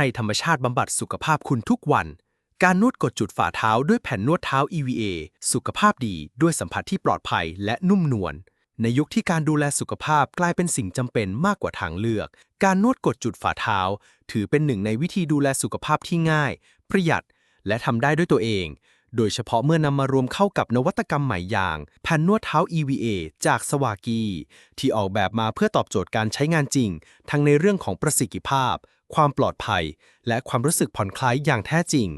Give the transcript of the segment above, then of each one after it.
ให้ธรรมชาติบำบัดสุขภาพคุณทุกวัน การนวดกดจุดฝ่าเท้าด้วยแผ่นนวดเท้า EVA สุขภาพดีด้วยสัมผัสที่ปลอดภัยและนุ่มนวล ในยุคที่การดูแลสุขภาพกลายเป็นสิ่งจำเป็นมากกว่าทางเลือก การนวดกดจุดฝ่าเท้า ถือเป็นหนึ่งในวิธีดูแลสุขภาพที่ง่าย ประหยัด และทำได้ด้วยตัวเอง โดยเฉพาะเมื่อนำมารวมเข้ากับนวัตกรรมใหม่อย่าง แผ่นนวดเท้า EVA จากสวากี ที่ออกแบบมาเพื่อตอบโจทย์การใช้งานจริง ทั้งในเรื่องของประสิทธิภาพ ความปลอดภัย และความรู้สึกผ่อนคลายอย่างแท้จริง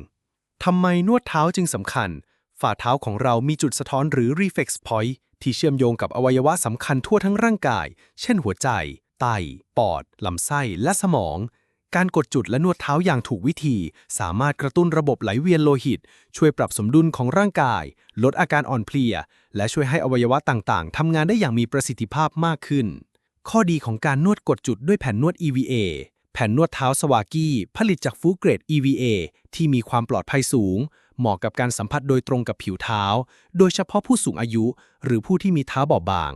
ทำไมนวดเท้าจึงสำคัญ ฝ่าเท้าของเรามีจุดสะท้อนหรือ reflex point ที่เชื่อมโยงกับอวัยวะสำคัญทั่วทั้งร่างกาย เช่นหัวใจ ไต ปอด ลำไส้ และสมอง การกดจุดและนวดเท้าอย่างถูกวิธี สามารถกระตุ้นระบบไหลเวียนโลหิต ช่วยปรับสมดุลของร่างกาย ลดอาการอ่อนเพลีย และช่วยให้อวัยวะต่าง ๆ ทำงานได้อย่างมีประสิทธิภาพมากขึ้น ข้อดีของการนวดกดจุดด้วยแผ่นนวด EVA แผ่นนวดเท้าสวากี้ผลิตจากฟูเกรด EVA ที่มีความปลอดภัยสูง เหมาะกับการสัมผัสโดยตรงกับผิวเท้า โดยเฉพาะผู้สูงอายุ หรือผู้ที่มีเท้าบอบบาง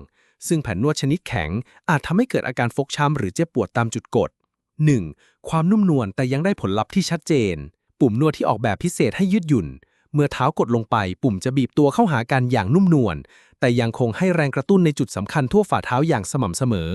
ซึ่งแผ่นนวดชนิดแข็ง อาจทำให้เกิดอาการฟกช้ำหรือเจ็บปวดตามจุดกด 1. ความนุ่มนวลแต่ยังได้ผลลัพธ์ที่ชัดเจน ปุ่มนวดที่ออกแบบพิเศษให้ยืดหยุ่น เมื่อเท้ากดลงไป ปุ่มจะบีบตัวเข้าหากันอย่างนุ่มนวล แต่ยังคงให้แรงกระตุ้นในจุดสำคัญทั่วฝ่าเท้าอย่างสม่ำเสมอ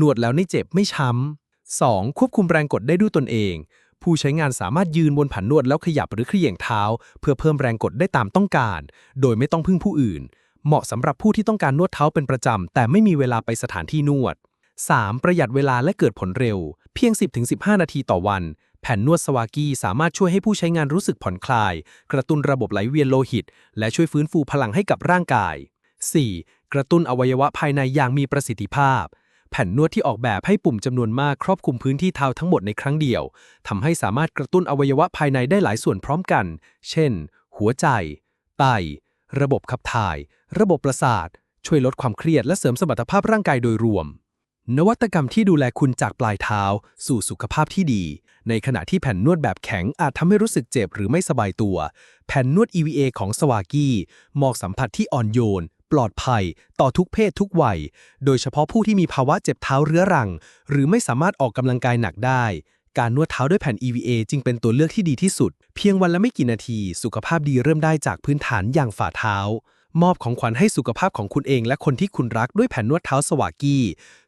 นวดแล้วไม่เจ็บไม่ช้ำ 2. ควบคุมแรงกดได้ด้วยตนเอง ผู้ใช้งานสามารถยืนบนผันนวดแล้วขยับหรือเขย่งเท้า เพื่อเพิ่มแรงกดได้ตามต้องการ โดยไม่ต้องพึ่งผู้อื่น เหมาะสำหรับผู้ที่ต้องการนวดเท้าเป็นประจำ แต่ไม่มีเวลาไปสถานที่นวด 3. ประหยัดเวลาและเกิดผลเร็ว เพียง 10-15 นาทีต่อวัน แผ่นนวดสวากีสามารถช่วยให้ผู้ใช้งานรู้สึกผ่อนคลาย กระตุ้นระบบไหลเวียนโลหิต และช่วยฟื้นฟูพลังให้กับร่างกาย 4. กระตุ้นอวัยวะภายในอย่างมีประสิทธิภาพ แผ่นนวดที่ออกแบบให้ปุ่มจำนวนมากครอบคลุมพื้นที่เท้าทั้งหมดในครั้งเดียวทำให้สามารถกระตุ้นอวัยวะภายในได้หลายส่วนพร้อมกัน เช่น หัวใจ ไต ระบบขับถ่าย ระบบประสาท ช่วยลดความเครียดและเสริมสมรรถภาพร่างกายโดยรวม นวัตกรรมที่ดูแลคุณจากปลายเท้า สู่สุขภาพที่ดี ในขณะที่แผ่นนวดแบบแข็งอาจทำให้รู้สึกเจ็บหรือไม่สบายตัว แผ่นนวด EVA ของสวากี้มอบสัมผัสที่อ่อนโยน ปลอดภัย ต่อทุกเพศทุกวัย โดยเฉพาะผู้ที่มีภาวะเจ็บเท้าเรื้อรัง หรือไม่สามารถออกกำลังกายหนักได้ การนวดเท้าด้วยแผ่น EVA จึงเป็นตัวเลือกที่ดีที่สุด เพียงวันละไม่กี่นาที สุขภาพดีเริ่มได้จากพื้นฐานอย่างฝ่าเท้า มอบของขวัญให้สุขภาพของคุณเองและคนที่คุณรักด้วยแผ่นนวดเท้าสวากี้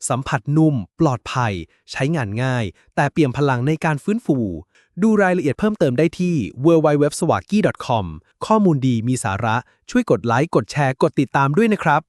สัมผัสนุ่ม ปลอดภัย ใช้งานง่าย แต่เปี่ยมพลังในการฟื้นฟู ดูรายละเอียดเพิ่มเติมได้ที่ www.swagi.com ข้อมูลดีมีสาระ ช่วยกดไลค์ กดแชร์ กดติดตามด้วยนะครับ